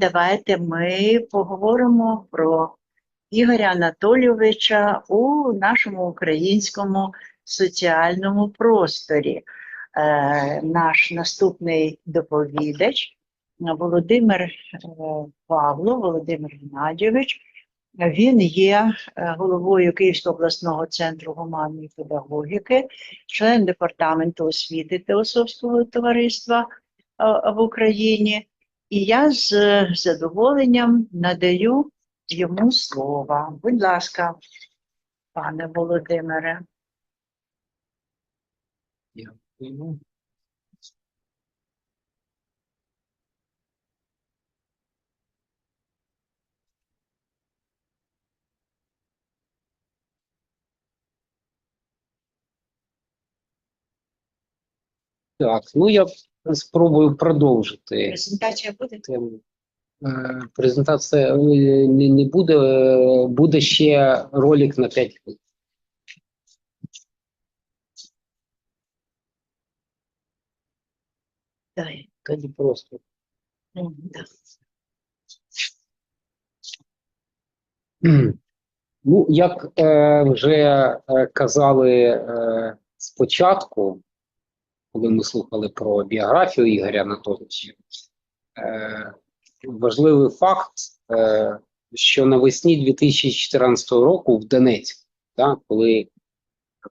давайте ми поговоримо про Ігоря Анатолійовича у нашому українському соціальному просторі. Е, наш наступний доповідач Володимир е, Павло, Володимир Геннадійович. Він є е, головою Київського обласного центру гуманної педагогіки, член департаменту освіти Теософського товариства е, в Україні. І я з задоволенням надаю йому слово. Будь ласка, пане Володимире. Дякую. Так, ну я спробую продовжити Презентація буде? тему. Презентація е, не, не буде, е, буде ще ролик на 5 хвилин. Тоді просто. Да. Ну, як е, вже е, казали е, спочатку, коли ми слухали про біографію Ігоря Анатолійовича, е, важливий факт, е, що навесні 2014 року в Донецьку, да, коли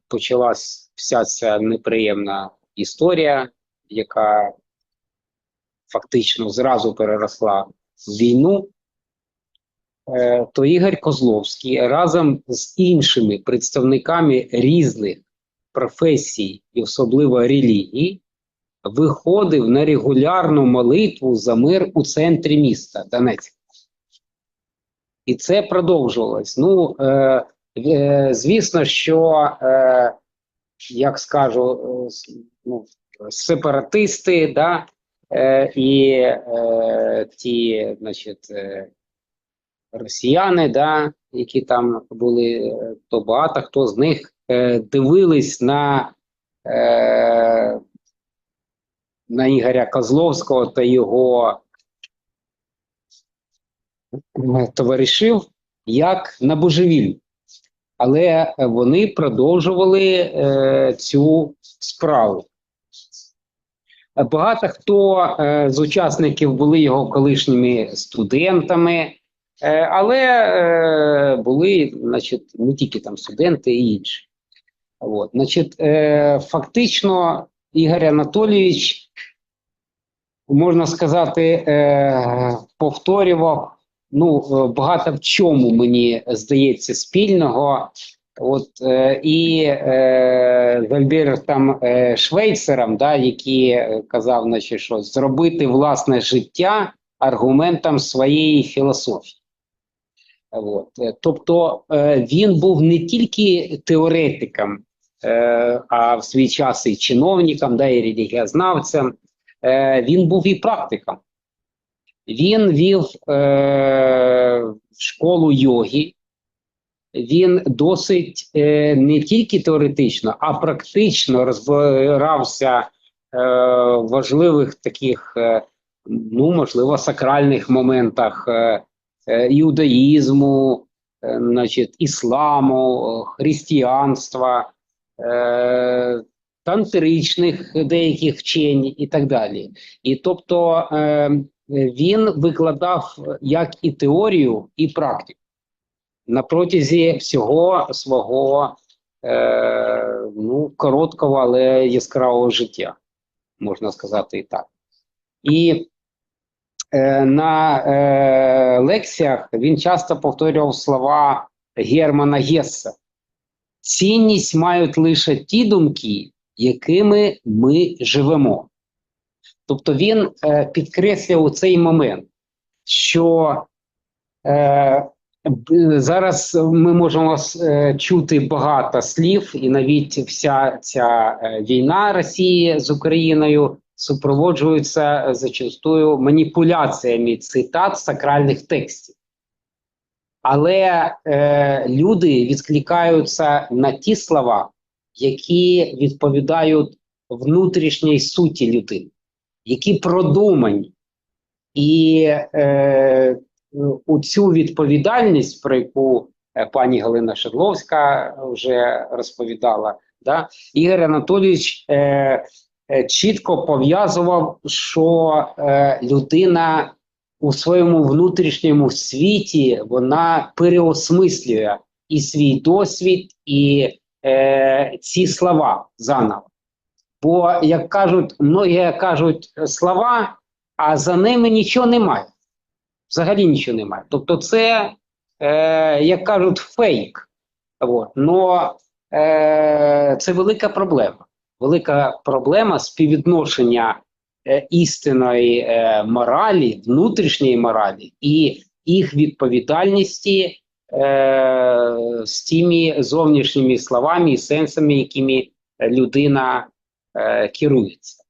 почалась вся ця неприємна історія, яка фактично зразу переросла в війну, Е, то Ігор Козловський разом з іншими представниками різних професій і особливо релігій виходив на регулярну молитву за мир у центрі міста Донецька. І це продовжувалось. Ну, е, е, звісно, що, е, як скажу, е, ну, сепаратисти, да, е, і е, ті, значить, е, росіяни, да, які там були, е, то багато хто з них е, дивились на, е, на Ігоря Козловського та його е, товаришів як на божевіль. Але вони продовжували е, цю справу. Багато хто е, з учасників були його колишніми студентами, Е, але е, були, значить, не тільки там студенти і інші. От, значить, е, фактично, Ігор Анатолійович, можна сказати, е, повторював ну, багато в чому мені здається спільного. От е, і е, з Альбертом е, Швейцером, да, який казав, значить, що зробити власне життя аргументом своєї філософії. От. Тобто е, він був не тільки теоретиком, а в свій час і чиновником, да, і релігієзнавцем, е, він був і практиком. Він вів е, школу йоги, він досить е, не тільки теоретично, а практично розбирався е, в важливих таких, е, ну, можливо, сакральних моментах. Е, е, іудаїзму, е, значить, ісламу, е, християнства, е, тантричних деяких вчень і так далі. І тобто е, він викладав як і теорію, і практику на протязі всього свого е, ну, короткого, але яскравого життя, можна сказати і так. І Е, на лекціях він часто повторював слова Германа Гесса. Цінність мають лише ті думки, якими ми живемо. Тобто він е, підкреслював цей момент, що е, зараз ми можемо е, чути багато слів, і навіть вся ця е, війна Росії з Україною супроводжуються е, зачастую маніпуляціями цитат сакральних текстів. Але е, люди відкликаються на ті слова, які відповідають внутрішній суті людини, які продумані. І е, у цю відповідальність, про яку е, пані Галина Шедловська вже розповідала, да, Ігор Анатолійович е, е, чітко пов'язував, що е, людина у своєму внутрішньому світі вона переосмислює і свій досвід, і е, ці слова заново. Бо, як кажуть, многі кажуть слова, а за ними нічого немає. Взагалі нічого немає. Тобто, це, е, як кажуть, фейк. От. Е, це велика проблема. Велика проблема співвідношення е, істинної е, моралі, внутрішньої моралі і їх відповідальності е, з тими зовнішніми словами і сенсами, якими людина е, керується.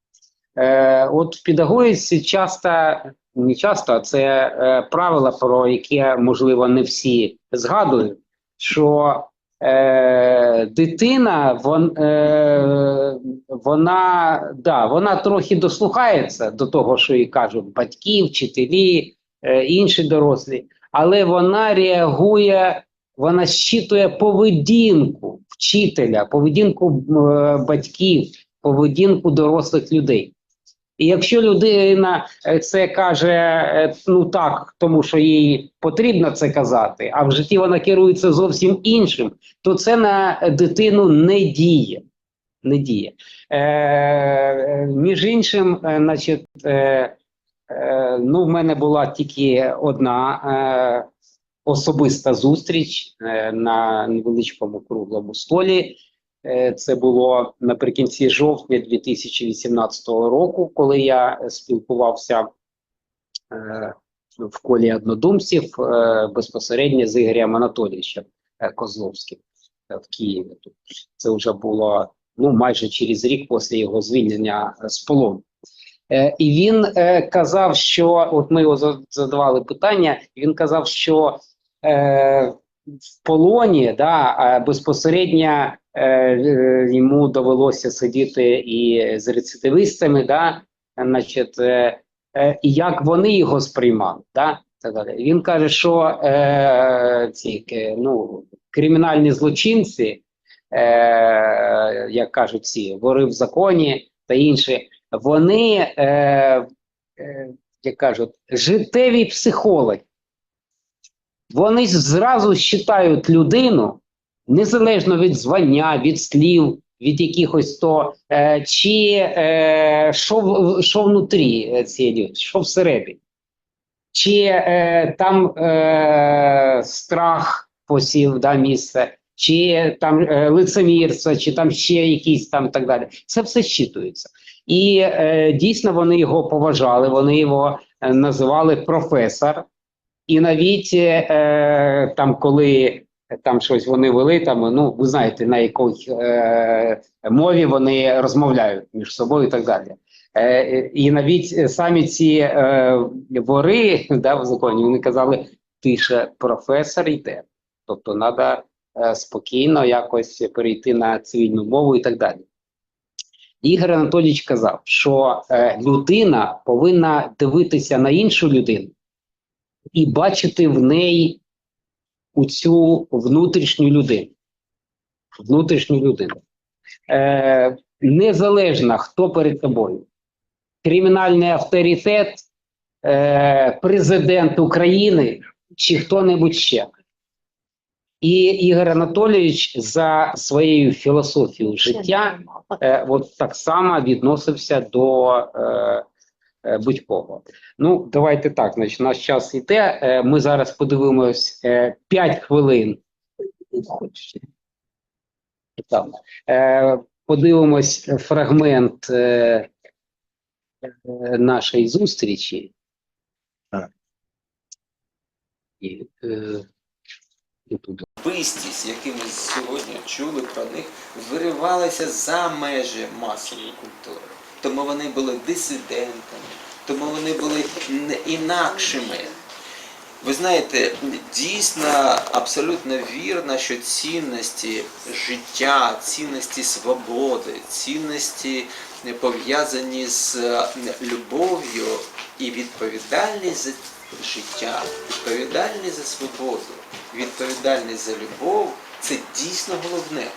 Е, от в педагогіці часто, не часто, це е, правила, про яке, можливо, не всі згадують, що е, дитина, вон, е, вона, да, вона трохи дослухається до того, що їй кажуть батьки, вчителі, е, інші дорослі, але вона реагує, вона щитує поведінку вчителя, поведінку е, батьків, поведінку дорослих людей. І якщо людина е, це каже е, ну так, тому що їй потрібно це казати, а в житті вона керується зовсім іншим, то це на дитину не діє. Не діє. Е, е, між іншим, значить, е, е, ну, в мене була тільки одна е, особиста зустріч е, на невеличкому круглому столі. Е, Це було наприкінці жовтня 2018 року, коли я е, спілкувався е, в колі однодумців безпосередньо з Ігорем Анатолійовичем Козловським в Києві. Це вже було ну, майже через рік після його звільнення з полону. І він казав, що от ми його задавали питання, він казав, що в полоні да, безпосередньо е, йому довелося сидіти і з рецидивистами, да, значить, е, е, і як вони його сприймали. Да. Він каже, що е, ці ну, кримінальні злочинці, е, як кажуть ці вори в законі та інші, вони, е, е, як кажуть, життєві психологи. Вони зразу считають людину незалежно від звання, від слів, від якихось то, е, чи е, що, що внутрі цієї людини, що всередині. Чи е, там е, страх посів да, місце, чи там е, лицемірство, чи там ще якісь там так далі. Це все щитується. І е, дійсно вони його поважали, вони його е, називали професор. І навіть е, там, коли там щось вони вели, там ну ви знаєте, на якій е, мові вони розмовляють між собою і так далі. Е, і навіть самі ці е, вори да, в законі вони казали, тише професор йде. Тобто треба е, спокійно якось перейти на цивільну мову і так далі. Ігор Анатолійович казав, що е, людина повинна дивитися на іншу людину і бачити в неї у цю внутрішню людину. Внутрішню людину. Е, незалежно, хто перед тобою. Кримінальний авторитет, е, президент України чи хто-небудь ще. І Ігор Анатолійович за своєю філософією життя е, от так само відносився до е, будь-кого. Ну, давайте так. Значить, наш час йде. Е, ми зараз подивимось е, 5 хвилин. Так. Е, подивимось фрагмент е, е, нашої зустрічі. І, е, які ми сьогодні чули про них, виривалися за межі масової культури. Тому вони були дисидентами, тому вони були інакшими. Ви знаєте, дійсно абсолютно вірно, що цінності життя, цінності свободи, цінності пов'язані з е, любов'ю і відповідальність за життя, відповідальність за свободу, відповідальність за любов це дійсно головне.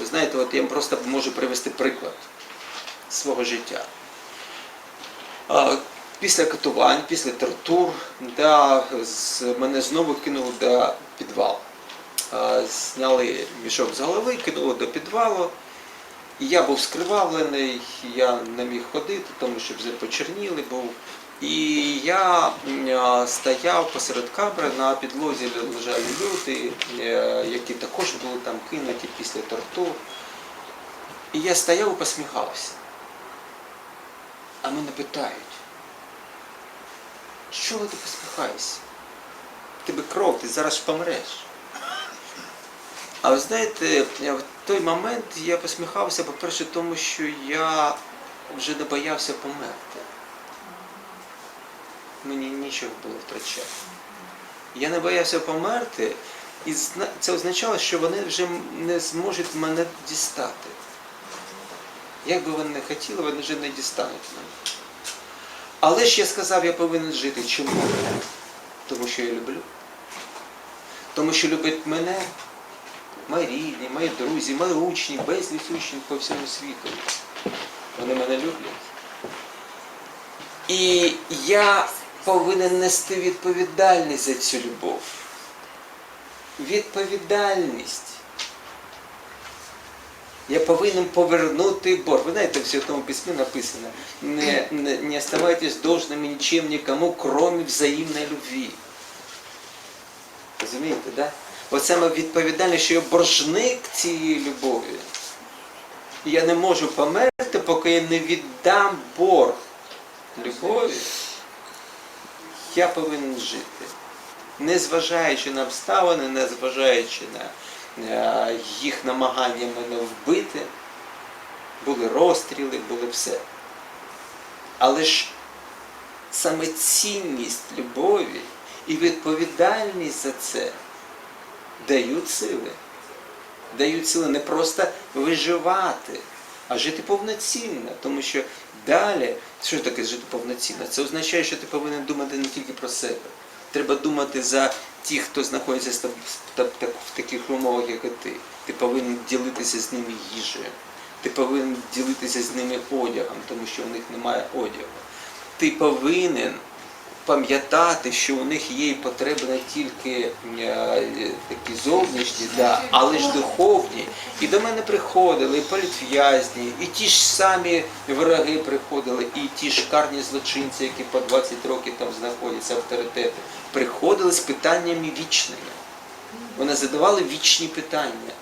Ви знаєте, от я просто можу привести приклад свого життя. Після катувань, після тортур, да, мене знову кинули до підвалу. Зняли мішок з голови, кинули до підвалу. І я був скривавлений, я не міг ходити, тому що вже почерніли був. І я стояв посеред камери, на підлозі лежали люди, е, які також були там кинуті після тортур. І я стояв і посміхався. А мене питають, чого ти посміхаєшся? Тебе кров, ти зараз помреш. А ви знаєте, в той момент я посміхався, по-перше, тому що я вже не боявся померти. Мені нічого було втрачати. Я не боявся померти, і це означало, що вони вже не зможуть мене дістати. Як би вони не хотіли, вони вже не дістануть мене. Але ж я сказав, я повинен жити. Чому? Тому що я люблю. Тому що любить мене, мої рідні, мої друзі, мої учні, безліч учнів по всьому світу. Вони мене люблять. І я повинен нести відповідальність за цю любов. Відповідальність. Я повинен повернути борг. Ви знаєте, в Святому Письмі написано, не, не, не оставайтесь должными ничем никому, кроме взаимной любви. Розумієте, да? От саме відповідальність, що я боржник цієї любові. Я не можу померти, поки я не віддам борг любові. Я повинен жити. Незважаючи на обставини, незважаючи на їх намагання мене вбити, були розстріли, були все. Але ж саме цінність любові і відповідальність за це дають сили. Дають сили не просто виживати, а жити повноцінно. Тому що далі, що таке жити повноцінно? Це означає, що ти повинен думати не тільки про себе. Треба думати за тих, хто знаходиться в та- та- в таких умовах, як і ти. Ти повинен ділитися з ними їжею. Ти повинен ділитися з ними одягом, тому що у них немає одягу. Ти повинен пам'ятати, що у них є потреби не тільки е, такі зовнішні, да, але ж духовні. І до мене приходили і політв'язні, і ті ж самі вороги приходили, і ті ж злочинці, які по 20 років там знаходяться, авторитети, приходили з питаннями вічними. Вони задавали вічні питання.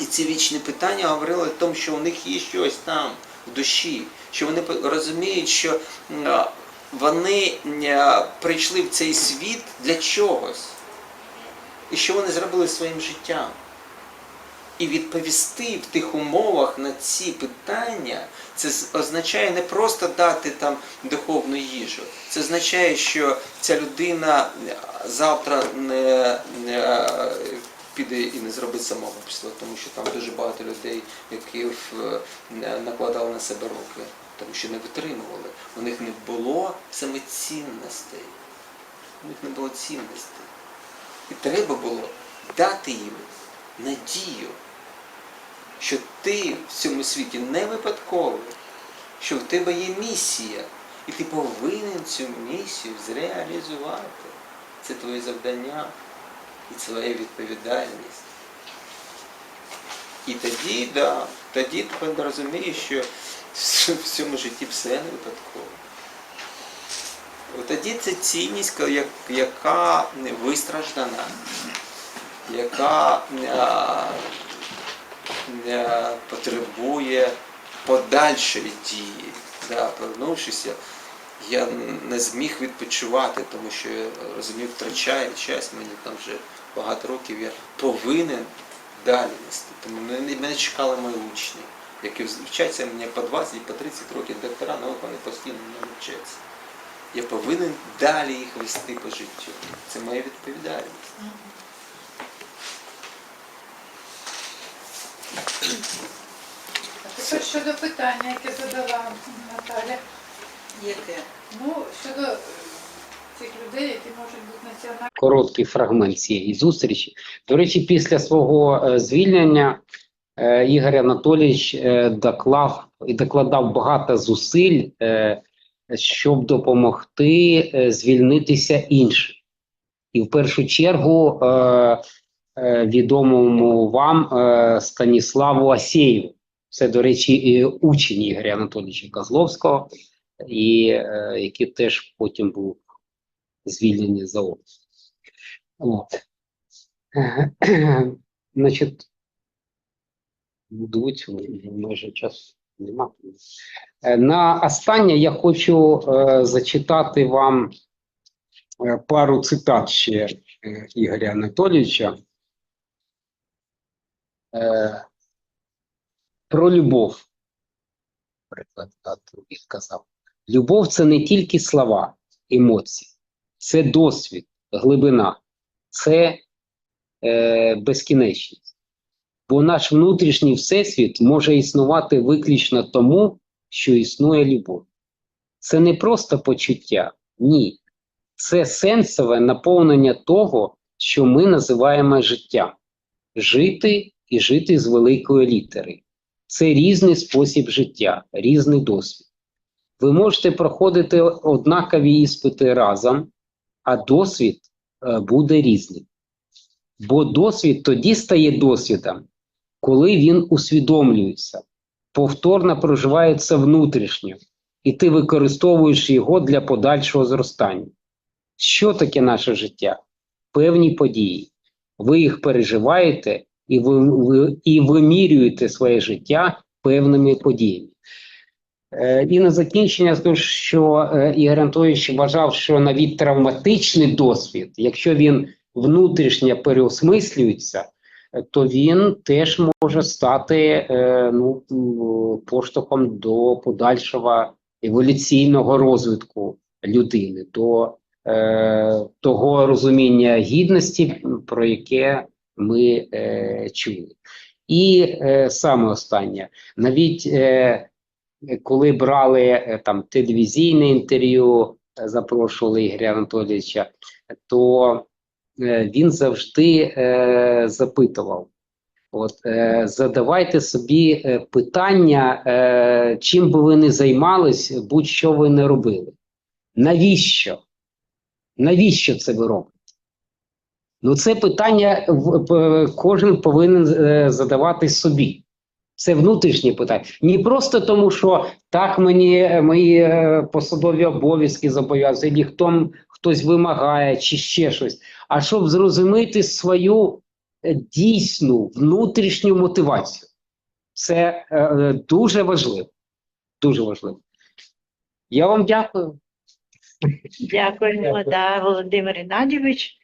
І ці вічні питання говорили о тому, що у них є щось там в душі, що вони розуміють, що вони прийшли в цей світ для чогось. І що вони зробили своїм життям. І відповісти в тих умовах на ці питання, це означає не просто дати там духовну їжу. Це означає, що ця людина е, завтра не, не е, піде і не зробить самогубство, тому що там дуже багато людей, які е, накладали на себе руки, тому що не витримували. У них не було саме цінностей. У них не було цінностей. І треба було дати їм надію, що ти в цьому світі не випадковий, що в тебе є місія, і ти повинен цю місію зреалізувати. Це твоє завдання і твоя відповідальність. І тоді, да, тоді ти розумієш, що в цьому житті все не випадково. От тоді це цінність, як- яка вистраждана, яка а, а, потребує подальшої дії. Да, повернувшися, я не зміг відпочивати, тому що я розумів, втрачаю час, мені там вже багато років, я повинен далі нести. Тому мене, мене чекали мої учні, які вчаться мені по 20 і по 30 років доктора наук, вони постійно мене вчаться. Я повинен далі їх вести по життю. Це моя відповідальність. це щодо питання, яке задала Наталя. Яке? Ну, щодо цих людей, які можуть бути національними. короткий фрагмент цієї зустрічі. До речі, після свого е, звільнення е, Ігор Анатолійович е, доклав і докладав багато зусиль, щоб допомогти звільнитися іншим. І в першу чергу відомому вам Станіславу Асєєву. Це, до речі, учень Ігоря Анатолійовича Козловського, і який теж потім був звільнений за. От. Значить, будуть майже часу нема. Е, На останнє я хочу е, зачитати вам е, пару цитат ще е, Ігоря Анатолійовича. Е, про любов. Приклад він сказав. Любов це не тільки слова, емоції, це досвід, глибина це е, безкінечність. Бо наш внутрішній всесвіт може існувати виключно тому, що існує любов. Це не просто почуття, ні. Це сенсове наповнення того, що ми називаємо життям. Жити і жити з великої літери. Це різний спосіб життя, різний досвід. Ви можете проходити однакові іспити разом, а досвід е, буде різним. Бо досвід тоді стає досвідом, коли він усвідомлюється, повторно проживається внутрішньо, і ти використовуєш його для подальшого зростання. Що таке наше життя? Певні події. Ви їх переживаєте і ви, ви, і вимірюєте своє життя певними подіями. Е, І на закінчення скажу, що е, Ігор Анатолійович вважав, що навіть травматичний досвід, якщо він внутрішньо переосмислюється, то він теж може стати е, ну, поштовхом до подальшого еволюційного розвитку людини, до е, того розуміння гідності, про яке ми е, чули. І е, саме останнє, навіть е, коли брали е, там телевізійне інтерв'ю, е, запрошували Ігоря Анатолійовича, то е, він завжди е, запитував: от, е, задавайте собі питання, е, чим би ви не займались, будь-що ви не робили. Навіщо? Навіщо це ви робите? Ну, це питання кожен повинен задавати собі. Це внутрішнє питання. Не просто тому, що так мені е, мої е, посадові обов'язки зобов'язують, або хто, хтось вимагає, чи ще щось, а щоб зрозуміти свою е, дійсну внутрішню мотивацію. Це е, е, дуже важливо. Дуже важливо. Я вам дякую. Дякуємо, Дякую. да, Володимир Геннадійович.